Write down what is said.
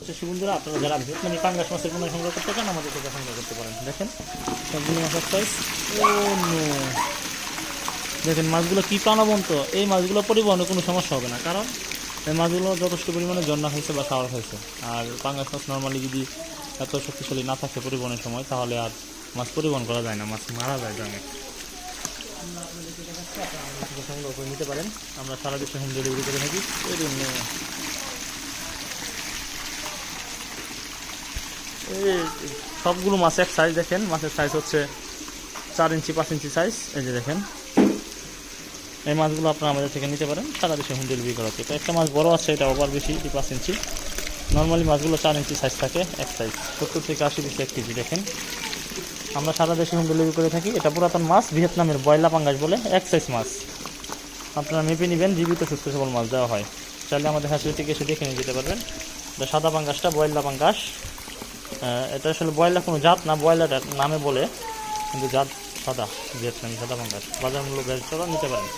চাষি বন্ধুরা আপনারা যারা ভিয়েতনামি পাঙ্গাস মাছের পোনা সংগ্রহ করতে চান, আমাদের থেকে সংগ্রহ করতে পারেন। দেখেন সবগুলো মাছের সাইজ দেখেন, মাছগুলো কী প্রাণবন্ত। এই মাছগুলো পরিবহনে কোনো সমস্যা হবে না, কারণ এই মাছগুলো যথেষ্ট পরিমাণে জন্না হয়েছে বা খাওয়ার হয়েছে। আর পাঙ্গাস মাছ নর্মালি যদি এত শক্তিশালী না থাকে পরিবহনের সময়, তাহলে আর মাছ পরিবহন করা যায় না, মাছ মারা যায় জমে। সংগ্রহ করে নিতে পারেন। আমরা সারা দেশে হোম ডেলিভারি করে থাকি। এই জন্য সবগুলো মাছ এক সাইজ দেখেন। মাছের সাইজ হচ্ছে চার ইঞ্চি, পাঁচ ইঞ্চি সাইজ এই যে দেখেন। এই মাছগুলো আপনারা আমাদের থেকে নিতে পারেন। সারা দেশে হোম ডেলিভারি করা হচ্ছে। তো একটা মাছ বড় আছে, এটা ওভার বেশি পাঁচ ইঞ্চি। নর্মালি মাছগুলো চার ইঞ্চি সাইজ থাকে, এক সাইজ সত্তর থেকে আশি পিস এক কেজি, দেখেন। আমরা সারা দেশে হোম ডেলিভারি করে থাকি। এটা পুরাতন মাছ, ভিয়েতনামের বয়লা পাঙ্গাস বলে এক সাইজ মাছ। আপনারা মেপে নেবেন, জীবিত, সুস্থ, সবল মাছ দেওয়া হয়। চাইলে আমাদের হাসিল থেকে এসে দেখে নিয়ে যেতে পারবেন। সাদা পাঙ্গাসটা, বয়লা পাঙ্গাস। এটা আসলে ব্রয়লার কোনো জাত না বয়লাটা নামে বলে, কিন্তু জাত সাদা, ভিয়েতনামি সাদা বাংলাদেশ বাজার মূল্য বেশ নিতে পারেন।